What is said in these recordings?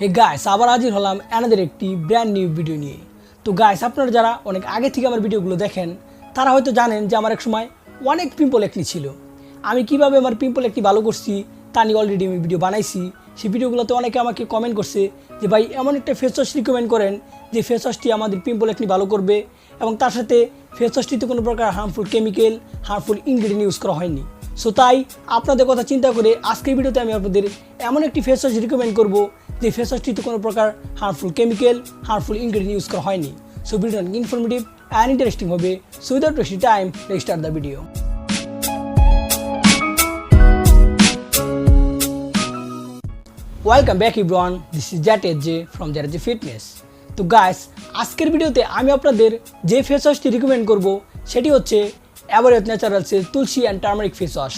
Hey guys আবার হাজির হলাম অ্যানাদের একটি ব্র্যান্ড নিউ ভিডিও নিয়ে। তো গাইস আপনারা যারা অনেক আগে থেকে আমার ভিডিওগুলো দেখেন, তারা হয়তো জানেন যে আমার এক সময় অনেক পিম্পল একনি ছিল। আমি কীভাবে আমার পিম্পল একটি ভালো করছি, তা নিয়ে অলরেডি আমি ভিডিও বানাইছি। সেই ভিডিওগুলোতে অনেকে আমাকে কমেন্ট করছে যে, ভাই, এমন একটা ফেস ওয়াশ রিকমেন্ড করেন যে ফেস ওয়াশটি আমাদের পিম্পল একনি ভালো করবে এবং তার সাথে ফেস ওয়াশটিতে কোনো প্রকার harmful chemical harmful ingredient use করা হয়নি। সো তাই আপনাদের কথা চিন্তা করে আজকের ভিডিওতে আমি আপনাদের এমন একটি ফেস ওয়াশ রিকমেন্ড করব যে ফেস ওয়াশটিতে কোনো প্রকার harmful chemical harmful ingredient use করা হয়নি। সো ভিডিওটা ইনফরমেটিভ অ্যান্ড ইন্টারেস্টিং হবে। So without wasting time let start the video welcome back everyone this is Zatez J from জ্যাটেজে fitness তো গাইস আজকের ভিডিওতে আমি আপনাদের যে ফেস ওয়াশটি রিকমেন্ড করব, সেটি হচ্ছে average ন্যাচারালসের tulsi and turmeric face wash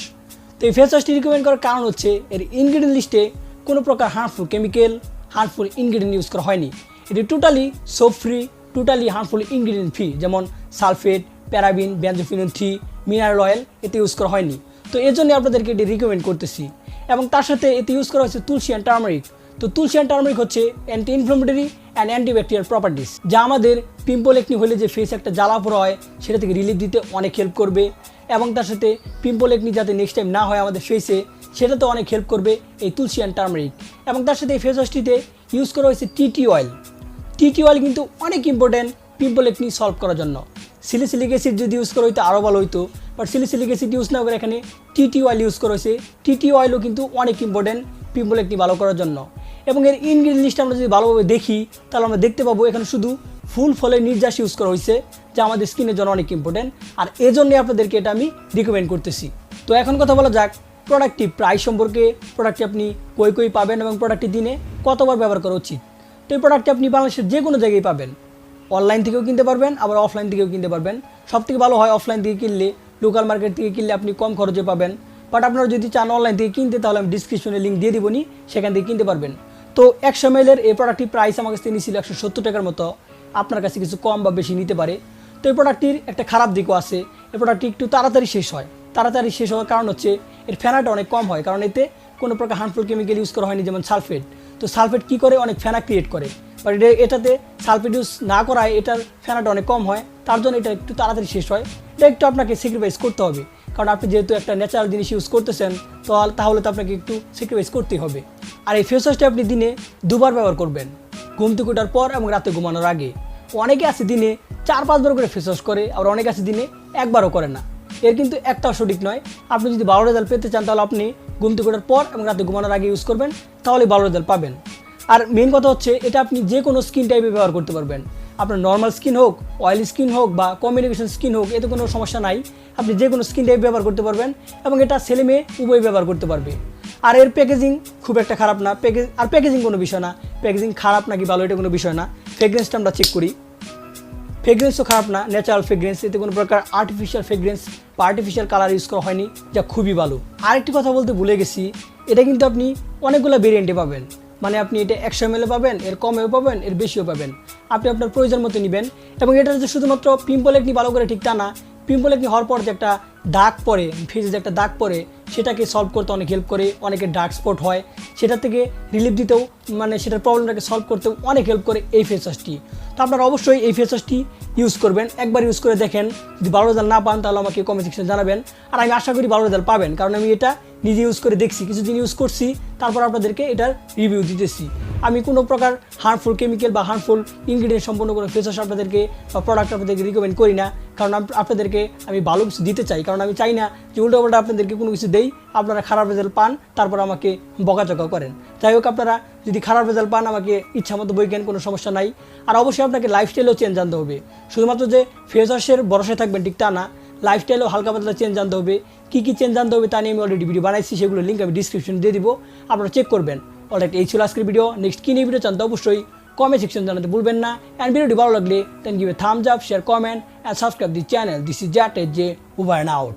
তো, এই ফেস ওয়াশটি রিকমেন্ড করার কারণ হচ্ছে, এর ইনগ্রিডিয়েন্ট লিস্টে কোনো প্রকার harmful chemical harmful ingredient use করা হয়নি। এটি totally soap free totally harmful ingredient free যেমন sulphate, paraben benzophenone three mineral oil এতে ইউজ করা হয়নি। তো এর জন্য আপনাদেরকে এটি রিকমেন্ড করতেছি। এবং তার সাথে এতে ইউজ করা হয়েছে তুলসী অ্যান্ড টার্মারিক তো তুলসী অ্যান্ড টার্মারিক হচ্ছে anti inflammatory and antibacterial properties যা আমাদের পিম্পল একনি হলে যে ফেস একটা জ্বালা পোড়া হয়, সেটা থেকে রিলিফ দিতে অনেক হেল্প করবে। এবং তার সাথে পিম্পল একনি যাতে নেক্সট টাইম না হয় আমাদের ফেসে সেটাতে অনেক হেল্প করবে এই তুলসী অ্যান্ড টার্মারিক এবং তার সাথে এই ফেস ওয়াশটিতে ইউজ করা হয়েছে টিটি অয়েল টিটি অয়েল কিন্তু অনেক ইম্পর্টেন্ট পিম্পল একনি সলভ করার জন্য। সিলিসিলিক অ্যাসিড যদি ইউজ করা হইতো আরও ভালো হইতো। বাট সিলিসিলিক অ্যাসিড ইউজ না করে এখানে টিটি অয়েল ইউজ করা হয়েছে। টিটি অয়েলও কিন্তু অনেক ইম্পর্ট্যান্ট পিম্পল একনি ভালো করার জন্য। এবং এর ইনগ্রিডিয়েন্ট লিস্ট আমরা যদি ভালোভাবে দেখি, তাহলে আমরা দেখতে পাবো এখানে শুধু ফুল ফলের নির্যাস ইউজ করা হয়েছে, যা আমাদের স্কিনের জন্য অনেক ইম্পর্টেন্ট আর এজন্যই আপনাদেরকে এটা আমি রিকমেন্ড করতেছি। তো এখন কথা বলা যাক প্রোডাক্টটি প্রাইস সম্পর্কে প্রোডাক্টটি আপনি কই কই পাবেন এবং প্রোডাক্টটি দিনে কতবার ব্যবহার করা উচিত? তো এই প্রোডাক্টটি আপনি বাংলাদেশের যে কোনো জায়গায় পাবেন। অনলাইন থেকেও কিনতে পারবেন, আবার অফলাইন থেকেও কিনতে পারবেন। সব থেকে ভালো হয় অফলাইন থেকে কিনলে লোকাল মার্কেট থেকে কিনলে আপনি কম খরচে পাবেন। বাট আপনারা যদি চান অনলাইন থেকে কিনতে, তাহলে আমি ডিসক্রিপশনে লিঙ্ক দিয়ে দিবনি সেখান থেকে কিনতে পারবেন। তো একশো এর এই প্রোডাক্টটির প্রাইস আমার কাছে নিয়েছিল একশো সত্তর টাকার মতো। আপনার কাছে কিছু কম বা বেশি নিতে পারে। তো এই প্রোডাক্টটির একটা খারাপ দিকও আছে। এই প্রোডাক্টটি একটু তাড়াতাড়ি শেষ হয়। তাড়াতাড়ি শেষ হওয়ার কারণ হচ্ছে এর ফেনাটা অনেক কম হয়। কারণ এতে কোনো প্রকার হার্মফুল কেমিক্যাল ইউজ করা হয়নি, যেমন সালফেট। তো সালফেট কী করে? অনেক ফেনা ক্রিয়েট করে। বাট এটা এটাতে সালফেট ইউজ না করায় এটার ফেনাটা অনেক কম হয়। তার জন্য এটা একটু তাড়াতাড়ি শেষ হয়। এটা একটু আপনাকে স্যাক্রিফাইস করতে হবে। কারণ আপনি যেহেতু একটা ন্যাচারাল জিনিস ইউজ করতেছেন, তো তাহলে তো আপনাকে একটু স্যাক্রিফাইস করতেই হবে। আর এই ফেস ওয়াশটা আপনি দিনে দুবার ব্যবহার করবেন। ঘুম থেকে ওঠার পর এবং রাতে ঘুমানোর আগে। অনেকে আছে দিনে চার পাঁচবার করে ফেস ওয়াশ করে আর অনেকে আছে দিনে একবারও করে না। এর কিন্তু একটাও সঠিক নয়। আপনি যদি ভালো রেজাল্ট পেতে চান, তাহলে আপনি ঘুম থেকে পর এবং রাতে ঘুমানোর আগে ইউজ করবেন তাহলে ভালো রেজাল্ট পাবেন। আর মেন কথা হচ্ছে, এটা আপনি যে কোনো স্কিন টাইপে ব্যবহার করতে পারবেন। আপনার নর্মাল স্কিন হোক অয়েলি স্কিন হোক বা কমিউনিকেশন স্কিন হোক, এতে কোনো সমস্যা নাই। আপনি যে কোনো স্কিন টাইপ ব্যবহার করতে পারবেন এবং এটা ছেলে মেয়ে উভয় ব্যবহার করতে পারবে। আর এর প্যাকেজিং খুব একটা খারাপ না। প্যাকেজ আর প্যাকেজিং কোনো বিষয় না। প্যাকেজিং খারাপ নাকি ভালো, এটা কোনো বিষয় না। ফ্রেগরেন্সটা আমরা চেক করি। ফ্রেগরেন্সও খারাপ না ন্যাচারাল ফ্রেগরেন্স এতে কোনো প্রকার আর্টিফিশিয়াল ফ্রেগরেন্স বা আর্টিফিশিয়াল কালার ইউজ করা হয়নি, যা খুবই ভালো। আরেকটি কথা বলতে ভুলে গেছি, এটা কিন্তু আপনি অনেকগুলো ভেরিয়েন্টে পাবেন। মানে আপনি এটা একশো এম পাবেন, এর কমেও পাবেন, এর বেশিও পাবেন। আপনি আপনার প্রয়োজন মতো নেবেন, এবং এটা যে শুধুমাত্র পিম্পল একনি ভালো করে ঠিক তা না পিম্পল একনি হওয়ার পর যে একটা দাগ পড়ে ফেসে যে একটা দাগ পড়ে সেটাকে সলভ করতে অনেক হেল্প করে, অনেকে ডার্ক স্পট হয়। সেটা থেকে রিলিফ দিতেও মানে সেটার প্রবলেমটাকে সলভ করতেও অনেক হেল্প করে এই ফেস ওয়াশটি তো আপনারা অবশ্যই এই ফেস ওয়াশটি ইউজ করবেন। একবার ইউজ করে দেখেন। যদি ভালো রেজাল্ট না পান, তাহলে আমাকে কমেন্ট সেকশনে জানাবেন। আর আমি আশা করি ভালো রেজাল্ট পাবেন। কারণ আমি এটা নিজে ইউজ করে দেখছি। কিছুদিন ইউজ করছি, তারপর আপনাদেরকে এটার রিভিউ দিতেছি। আমি কোনো প্রকার হার্মফুল কেমিক্যাল বা হার্মফুল ইনগ্রিডিয়েন্ট সম্পন্ন কোনো ফেস ওয়াশ আপনাদেরকে বা প্রোডাক্ট আপনাদেরকে রিকমেন্ড করি না। কারণ আপনাদেরকে আমি ভালো কিছু দিতে চাই। কারণ আমি চাই না যে উল্টো পাল্টা আপনাদেরকে কোনো কিছু দেই, আপনারা খারাপ রেজাল্ট পান, তারপর আমাকে বকাচকা করেন। যাই হোক, আপনারা যদি খারাপ রেজাল্ট পান, আমাকে ইচ্ছা মতো বই কেন কোনো সমস্যা নাই। আর অবশ্যই আপনাকে লাইফস্টাইলও চেঞ্জ আনতে হবে। শুধুমাত্র যে ফেস ওয়াশের ভরসায় থাকবেন, ঠিক তা না। লাইফস্টাইলও হালকা পাতলা চেঞ্জ আনতে হবে। কী কী চেঞ্জ আনতে হবে তা নিয়ে আমি অলরেডি ভিডিও বানাইছি সেগুলো লিঙ্ক আমি ডিসক্রিপশন দিয়ে দিব। আপনারা চেক করবেন। অলরেডি এই ছিল আজকের ভিডিও। নেক্সট কী নিয়ে ভিডিও চান তো অবশ্যই কমেন্ট সেকশন জানাতে ভুলবেন না। অ্যান্ড ভিডিওটি ভালো লাগলে then give a thumbs up share comment and subscribe the channel this is Zat edge J over out